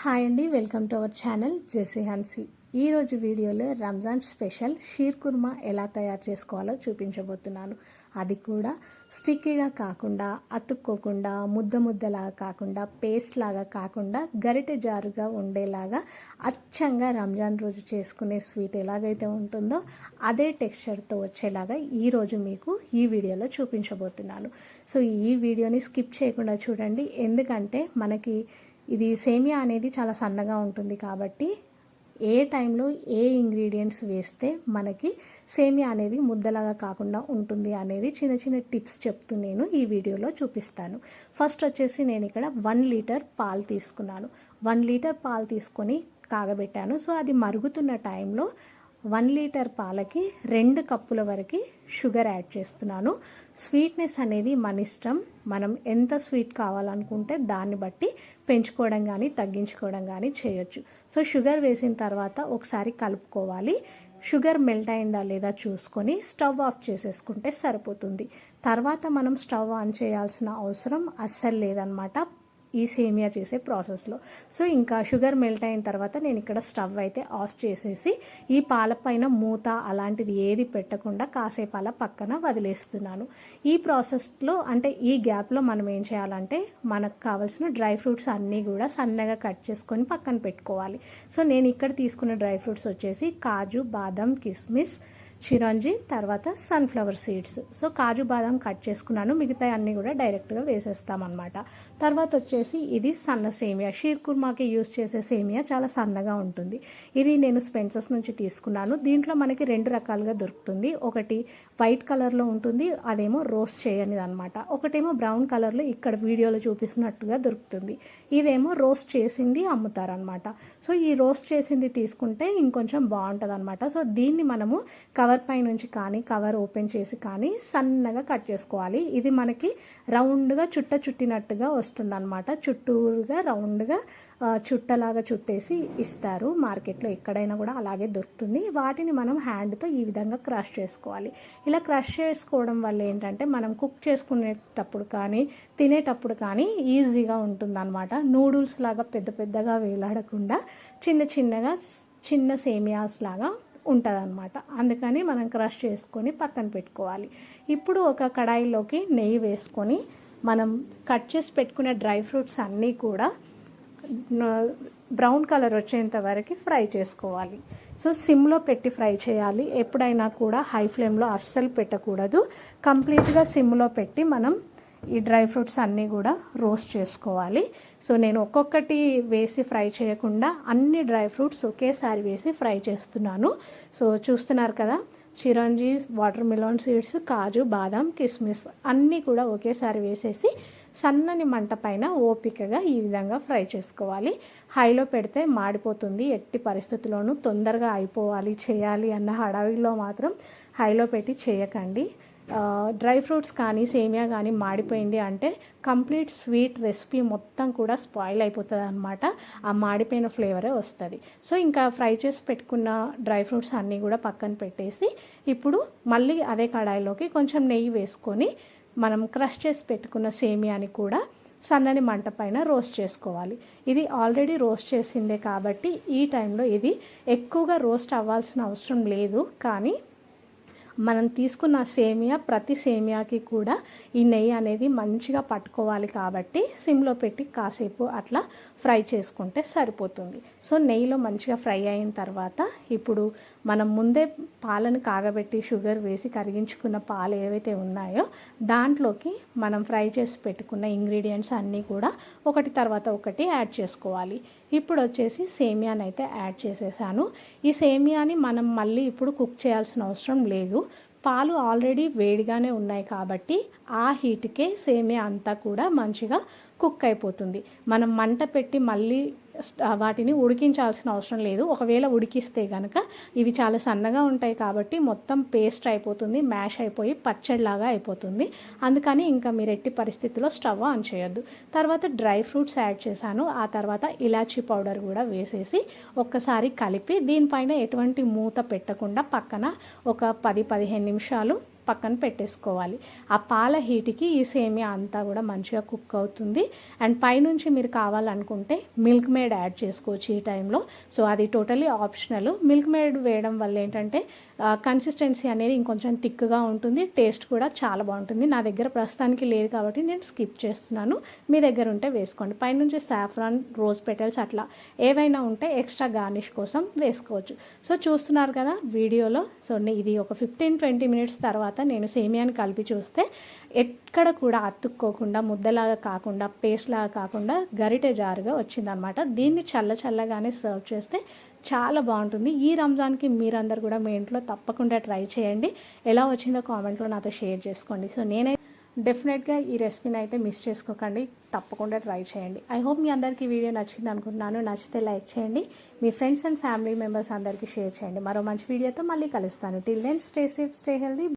Hi అండి welcome to our channel జెసీ హన్సీ. ఈరోజు వీడియోలో రంజాన్ స్పెషల్ షీర్ కుర్మా ఎలా తయారు చేసుకోవాలో చూపించబోతున్నాను. అది కూడా స్టిక్కీగా కాకుండా అతుక్కోకుండా ముద్ద ముద్దలాగా కాకుండా పేస్ట్ లాగా కాకుండా గరిటె జారుగా ఉండేలాగా అచ్చంగా రంజాన్ రోజు చేసుకునే స్వీట్ ఎలాగైతే ఉంటుందో అదే టెక్స్చర్తో వచ్చేలాగా ఈరోజు మీకు ఈ వీడియోలో చూపించబోతున్నాను. సో ఈ వీడియోని స్కిప్ చేయకుండా చూడండి. ఎందుకంటే మనకి ఇది సేమియా అనేది చాలా సన్నగా ఉంటుంది కాబట్టి ఏ టైంలో ఏ ఇంగ్రీడియంట్స్ వేస్తే మనకి సేమియా అనేది ముద్దలాగా కాకుండా ఉంటుంది అనేది చిన్న చిన్న టిప్స్ చెప్తూ నేను ఈ వీడియోలో చూపిస్తాను. ఫస్ట్ వచ్చేసి నేను ఇక్కడ వన్ లీటర్ పాలు తీసుకున్నాను. వన్ లీటర్ పాలు తీసుకొని కాగబెట్టాను. సో అది మరుగుతున్న టైంలో వన్ లీటర్ పాలకి రెండు కప్పుల వరకు షుగర్ యాడ్ చేస్తున్నాను. స్వీట్నెస్ అనేది మన ఇష్టం. మనం ఎంత స్వీట్ కావాలనుకుంటే దాన్ని బట్టి పెంచుకోవడం కానీ తగ్గించుకోవడం కానీ చేయొచ్చు. సో షుగర్ వేసిన తర్వాత ఒకసారి కలుపుకోవాలి. షుగర్ మెల్ట్ అయిందా లేదా చూసుకొని స్టవ్ ఆఫ్ చేసేసుకుంటే సరిపోతుంది. తర్వాత మనం స్టవ్ ఆన్ చేయాల్సిన అవసరం అస్సలు లేదనమాట ఈ సేమియా చేసే ప్రాసెస్లో. సో ఇంకా షుగర్ మెల్ట్ అయిన తర్వాత నేను ఇక్కడ స్టవ్ అయితే ఆఫ్ చేసేసి ఈ పాల పైన మూత అలాంటిది ఏది పెట్టకుండా కాసేపు అలా పక్కన వదిలేస్తున్నాను. ఈ ప్రాసెస్లో అంటే ఈ గ్యాప్లో మనం ఏం చేయాలంటే మనకు కావాల్సిన డ్రై ఫ్రూట్స్ అన్నీ కూడా సన్నగా కట్ చేసుకొని పక్కన పెట్టుకోవాలి. సో నేను ఇక్కడ తీసుకున్న డ్రై ఫ్రూట్స్ వచ్చేసి కాజు బాదం కిస్మిస్ చిరంజి తర్వాత సన్ఫ్లవర్ సీడ్స్ సో కాజు బాదం కట్ చేసుకున్నాను. మిగతా అన్నీ కూడా డైరెక్ట్గా వేసేస్తామన్నమాట. తర్వాత వచ్చేసి ఇది సన్న సేమియా. షీర్ కుర్మాకి యూజ్ చేసే సేమియా చాలా సన్నగా ఉంటుంది. ఇది నేను స్పెన్సర్స్ నుంచి తీసుకున్నాను. దీంట్లో మనకి రెండు రకాలుగా దొరుకుతుంది. ఒకటి వైట్ కలర్లో ఉంటుంది. అదేమో రోస్ట్ చేయనిది అనమాట ఒకటేమో బ్రౌన్ కలర్లో ఇక్కడ వీడియోలో చూపిస్తున్నట్టుగా దొరుకుతుంది. ఇదేమో రోస్ట్ చేసింది అమ్ముతారనమాట సో ఈ రోస్ట్ చేసింది తీసుకుంటే ఇంకొంచెం బాగుంటుంది అనమాట సో దీన్ని మనము కవర్ పై నుంచి కానీ కవర్ ఓపెన్ చేసి కానీ సన్నగా కట్ చేసుకోవాలి. ఇది మనకి రౌండ్గా చుట్ట చుట్టినట్టుగా వస్తుందన్నమాట. చుట్టూరుగా రౌండ్గా చుట్టలాగా చుట్టేసి ఇస్తారు. మార్కెట్లో ఎక్కడైనా కూడా అలాగే దొరుకుతుంది. వాటిని మనం హ్యాండ్తో ఈ విధంగా క్రష్ చేసుకోవాలి. ఇలా క్రష్ చేసుకోవడం వల్ల ఏంటంటే మనం కుక్ చేసుకునేటప్పుడు కానీ తినేటప్పుడు కానీ ఈజీగా ఉంటుందన్నమాట. నూడిల్స్ లాగా పెద్ద పెద్దగా వేలాడకుండా చిన్న చిన్నగా చిన్న సేమియాస్ లాగా ఉంటుంది అనమాట అందుకని మనం క్రష్ చేసుకొని పక్కన పెట్టుకోవాలి. ఇప్పుడు ఒక కడాయిలోకి నెయ్యి వేసుకొని మనం కట్ చేసి పెట్టుకునే డ్రై ఫ్రూట్స్ అన్నీ కూడా బ్రౌన్ కలర్ వచ్చేంత వరకు ఫ్రై చేసుకోవాలి. సో సిమ్లో పెట్టి ఫ్రై చేయాలి. ఎప్పుడైనా కూడా హై ఫ్లేమ్లో అస్సలు పెట్టకూడదు. కంప్లీట్గా సిమ్లో పెట్టి మనం ఈ డ్రై ఫ్రూట్స్ అన్నీ కూడా రోస్ట్ చేసుకోవాలి. సో నేను ఒక్కొక్కటి వేసి ఫ్రై చేయకుండా అన్ని డ్రై ఫ్రూట్స్ ఒకేసారి వేసి ఫ్రై చేస్తున్నాను. సో చూస్తున్నారు కదా చిరంజీ వాటర్ మిలాన్ సీడ్స్ కాజు బాదం కిస్మిస్ అన్నీ కూడా ఒకేసారి వేసేసి సన్నని మంట పైన ఓపికగా ఈ విధంగా ఫ్రై చేసుకోవాలి. హైలో పెడితే మాడిపోతుంది ఎట్టి పరిస్థితుల్లోనూ తొందరగా అయిపోవాలి చేయాలి అన్న హడావిలో మాత్రం హైలో పెట్టి చేయకండి. డ్రై ఫ్రూట్స్ కానీ సేమియా కానీ మాడిపోయింది అంటే కంప్లీట్ స్వీట్ రెసిపీ మొత్తం కూడా స్పాయిల్ అయిపోతుంది అనమాట ఆ మాడిపోయిన ఫ్లేవరే వస్తుంది. సో ఇంకా ఫ్రై చేసి పెట్టుకున్న డ్రై ఫ్రూట్స్ అన్నీ కూడా పక్కన పెట్టేసి ఇప్పుడు మళ్ళీ అదే కడాయిలోకి కొంచెం నెయ్యి వేసుకొని మనం క్రష్ చేసి పెట్టుకున్న సేమియాని కూడా సన్నని మంట పైన రోస్ట్ చేసుకోవాలి. ఇది ఆల్రెడీ రోస్ట్ చేసిందే కాబట్టి ఈ టైంలో ఇది ఎక్కువగా రోస్ట్ అవ్వాల్సిన అవసరం లేదు. కానీ మనం తీసుకున్న సేమియా ప్రతి సేమియాకి కూడా ఈ నెయ్యి అనేది మంచిగా పట్టుకోవాలి కాబట్టి సిమ్లో పెట్టి కాసేపు అట్లా ఫ్రై చేసుకుంటే సరిపోతుంది. సో నెయ్యిలో మంచిగా ఫ్రై అయిన తర్వాత ఇప్పుడు మనం ముందే పాలను కాగబెట్టి షుగర్ వేసి కరిగించుకున్న పాలు ఏవైతే ఉన్నాయో దాంట్లోకి మనం ఫ్రై చేసి పెట్టుకున్న ఇంగ్రీడియంట్స్ అన్నీ కూడా ఒకటి తర్వాత ఒకటి యాడ్ చేసుకోవాలి. ఇప్పుడు వచ్చేసి సేమియాని అయితే యాడ్ చేసేసాను. ఈ సేమియాని మనం మళ్ళీ ఇప్పుడు కుక్ చేయాల్సిన అవసరం లేదు. పాలు ఆల్రెడీ వేడిగానే ఉన్నాయి కాబట్టి ఆ హీట్కే సేమియా అంతా కూడా మంచిగా కుక్ అయిపోతుంది. మనం మంట పెట్టి మళ్ళీ వాటిని ఉడికించాల్సిన అవసరం లేదు. ఒకవేళ ఉడికిస్తే కనుక ఇవి చాలా సన్నగా ఉంటాయి కాబట్టి మొత్తం పేస్ట్ అయిపోతుంది మ్యాష్ అయిపోయి పచ్చడిలాగా అయిపోతుంది. అందుకని ఇంకా మీరు ఎట్టి పరిస్థితిలో స్టవ్ ఆన్ చేయొద్దు. తర్వాత డ్రై ఫ్రూట్స్ యాడ్ చేశాను. ఆ తర్వాత ఇలాచీ పౌడర్ కూడా వేసేసి ఒక్కసారి కలిపి దీనిపైన ఎటువంటి మూత పెట్టకుండా పక్కన ఒక పది పదిహేను నిమిషాలు పక్కన పెట్టేసుకోవాలి. ఆ పాల హీట్కి ఈ సేమియా అంతా కూడా మంచిగా కుక్ అవుతుంది. అండ్ పైనుంచి మీరు కావాలనుకుంటే మిల్క్ మేడ్ యాడ్ చేసుకోవచ్చు ఈ టైంలో. సో అది టోటలీ ఆప్షనల్. మిల్క్ మేడ్ వేయడం వల్ల ఏంటంటే కన్సిస్టెన్సీ అనేది ఇంకొంచెం థిక్గా ఉంటుంది టేస్ట్ కూడా చాలా బాగుంటుంది. నా దగ్గర ప్రస్తుతానికి లేదు కాబట్టి నేను స్కిప్ చేస్తున్నాను. మీ దగ్గర ఉంటే వేసుకోండి. పైనుంచి సాఫ్రాన్ రోజ్ పెటల్స్ అట్లా ఏవైనా ఉంటే ఎక్స్ట్రా గార్నిష్ కోసం వేసుకోవచ్చు. సో చూస్తున్నారు కదా వీడియోలో సో ఇది ఒక ఫిఫ్టీన్ ట్వంటీ మినిట్స్ తర్వాత నేను సేమియాని కలిపి చూస్తే ఎక్కడ కూడా అతుక్కోకుండా ముద్దలాగా కాకుండా పేస్ట్ లాగా కాకుండా గరిటె జారుగా వచ్చిందనమాట దీన్ని చల్ల చల్లగానే సర్వ్ చేస్తే చాలా బాగుంటుంది. ఈ రంజాన్కి మీరందరూ కూడా మీ ఇంట్లో తప్పకుండా ట్రై చేయండి. ఎలా వచ్చిందో కామెంట్లో నాతో షేర్ చేసుకోండి. సో నేనైతే డెఫినెట్గా ఈ రెసిపీని అయితే మిస్ చేసుకోకండి. తప్పకుండా ట్రై చేయండి. ఐ హోప్ మీ అందరికీ ఈ వీడియో నచ్చింది అనుకుంటున్నాను. నచ్చితే లైక్ చేయండి. మీ ఫ్రెండ్స్ అండ్ ఫ్యామిలీ మెంబర్స్ అందరికీ షేర్ చేయండి. మరో మంచి వీడియోతో మళ్ళీ కలుస్తాను. Till then stay safe stay healthy